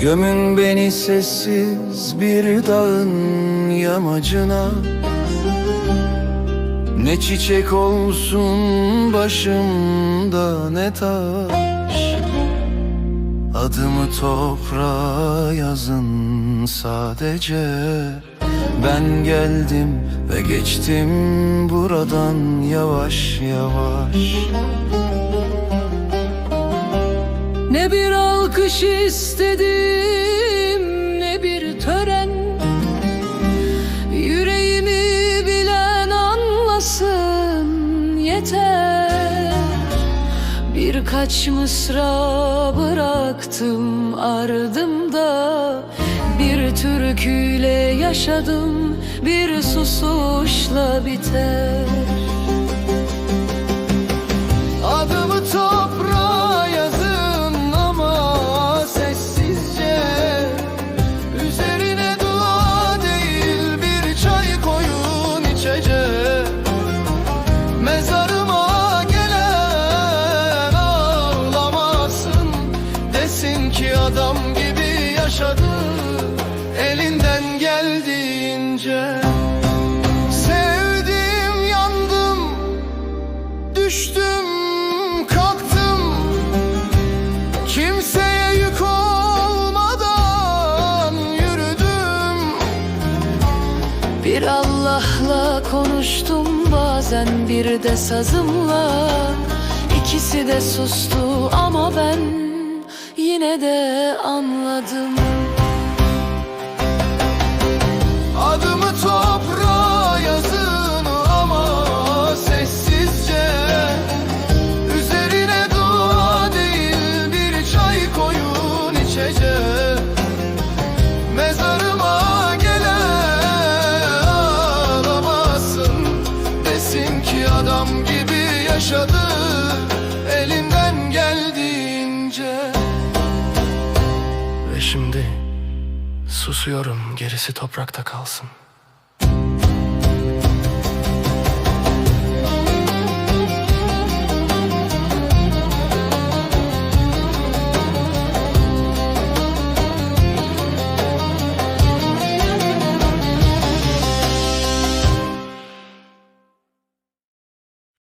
Gömün beni sessiz bir dağın yamacına. Ne çiçek olsun başımda ne taş. Adımı toprağa yazın sadece. Ben geldim ve geçtim buradan yavaş yavaş Ne bir alkış istedim ne bir tören. Yüreğimi bilen anlasın yeter. Birkaç mısra bıraktım ardımda. Bir türküyle yaşadım bir susuşla biter adam gibi yaşadı. Elinden geldiğince Sevdim yandım Düştüm, kalktım. Kimseye yük olmadan yürüdüm. Bir Allah'la konuştum bazen bir de sazımla. İkisi de sustu ama ben yine de anladım. Adımı toprağa yazın ama sessizce. Üzerine dua değil bir çay koyun içecek Mezarıma gelen ağlamasın Desin ki adam gibi yaşadı elinden geldiğince şimdi susuyorum gerisi toprakta kalsın